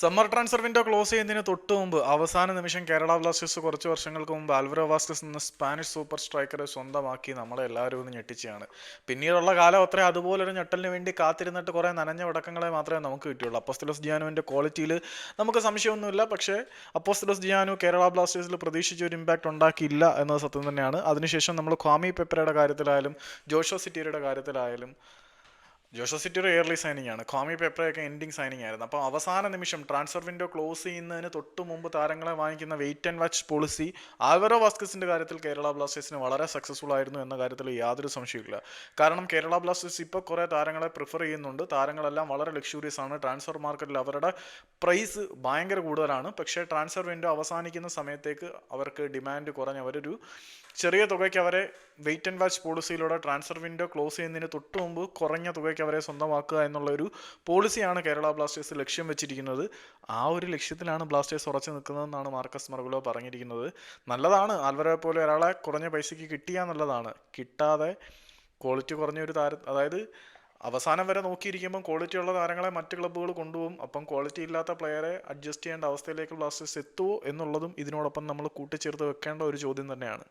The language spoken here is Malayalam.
സമ്മർ ട്രാൻസ്ഫർ വിൻഡോ ക്ലോസ് ചെയ്യുന്നതിന് തൊട്ട് മുമ്പ് അവസാന നിമിഷം കേരള ബ്ലാസ്റ്റേഴ്സ് കുറച്ച് വർഷങ്ങൾക്ക് മുമ്പ് ആൽവറോ വാസ്കസ് എന്ന സ്പാനിഷ് സൂപ്പർ സ്ട്രൈക്കറെ സ്വന്തമാക്കി നമ്മളെ എല്ലാവരും ഒന്ന് ഞെട്ടിച്ചാണ് പിന്നീടുള്ള കാലം അത്ര അതുപോലൊരു ഞെട്ടലിന് വേണ്ടി കാത്തിരുന്നിട്ട് കുറേ നനഞ്ഞ ഉടക്കങ്ങളെ മാത്രമേ നമുക്ക് കിട്ടിയുള്ളൂ. അപ്പോസ്തലോസ് ജിയാനുവിന്റെ ക്വാളിറ്റിയിൽ നമുക്ക് സംശയമൊന്നുമില്ല. പക്ഷേ അപ്പോസ്തലോസ് ജിയാനു കേരള ബ്ലാസ്റ്റേഴ്സിൽ പ്രതീക്ഷിച്ച ഒരു ഇമ്പാക്റ്റ് ഉണ്ടാക്കിയില്ല എന്നത് സത്യം തന്നെയാണ്. അതിനുശേഷം നമ്മൾ ക്വാമി പെപ്പറയുടെ കാര്യത്തിലായാലും ജോഷോ സിറ്റിയുടെ കാര്യത്തിലായാലും ജോഷോ സിറ്റി ഒരു ഇയർലി സൈനിങ് ആണ്. ക്വാമി പേപ്പറൊക്കെ എൻഡിങ് സൈനിങ് ആയിരുന്നു. അപ്പോൾ അവസാന നിമിഷം ട്രാൻസ്ഫർ വിൻഡോ ക്ലോസ് ചെയ്യുന്നതിന് തൊട്ട് മുമ്പ് താരങ്ങളെ വാങ്ങിക്കുന്ന wait and watch policy Alvaro വാസ്കസിന്റെ കാര്യത്തിൽ കേരള ബ്ലാസ്റ്റേഴ്സിന് വളരെ സക്സസ്ഫുൾ ആയിരുന്നു എന്ന കാര്യത്തിൽ യാതൊരു സംശയമില്ല കാരണം കേരള ബ്ലാസ്റ്റേഴ്സ് ഇപ്പോൾ കുറേ താരങ്ങളെ പ്രിഫർ ചെയ്യുന്നുണ്ട്. താരങ്ങളെല്ലാം വളരെ ലക്ഷൂറിയസ് ആണ്. ട്രാൻസ്ഫർ മാർക്കറ്റിൽ അവരുടെ പ്രൈസ് ഭയങ്കര കൂടുതലാണ്. പക്ഷേ ട്രാൻസ്ഫർ വിൻഡോ അവസാനിക്കുന്ന സമയത്തേക്ക് അവർക്ക് ഡിമാൻഡ് കുറഞ്ഞ് അവരൊരു ചെറിയ തുകയ്ക്ക് അവരെ വെയിറ്റ് ആൻഡ് വാച്ച് പോളിസിയിലൂടെ ട്രാൻസ്ഫർ വിൻഡോ ക്ലോസ് ചെയ്യുന്നതിന് തൊട്ട് മുമ്പ് കുറഞ്ഞ തുകയ്ക്ക് അവരെ സ്വന്തമാക്കുക എന്നുള്ള ഒരു പോളിസിയാണ് കേരള ബ്ലാസ്റ്റേഴ്സ് ലക്ഷ്യം വെച്ചിരിക്കുന്നത്. ആ ഒരു ലക്ഷ്യത്തിലാണ് ബ്ലാസ്റ്റേഴ്സ് ഉറച്ചു നിൽക്കുന്നതെന്നാണ് മാർക്കസ് മർഗുലോ പറഞ്ഞിരിക്കുന്നത്. നല്ലതാണ്. ആൽവരെ പോലെ ഒരാളെ കുറഞ്ഞ പൈസയ്ക്ക് കിട്ടിയ നല്ലതാണ്. കിട്ടാതെ ക്വാളിറ്റി കുറഞ്ഞ ഒരു താര അതായത് അവസാനം വരെ നോക്കിയിരിക്കുമ്പം ക്വാളിറ്റി ഉള്ള താരങ്ങളെ മറ്റ് ക്ലബ്ബുകൾ കൊണ്ടുപോകും. അപ്പം ക്വാളിറ്റി ഇല്ലാത്ത പ്ലെയറെ അഡ്ജസ്റ്റ് ചെയ്യേണ്ട അവസ്ഥയിലേക്ക് ബ്ലാസ്റ്റേഴ്സ് എത്തുമോ എന്നുള്ളതും ഇതിനോടൊപ്പം നമ്മൾ കൂട്ടിച്ചേർത്ത് വെക്കേണ്ട ഒരു ചോദ്യം തന്നെയാണ്.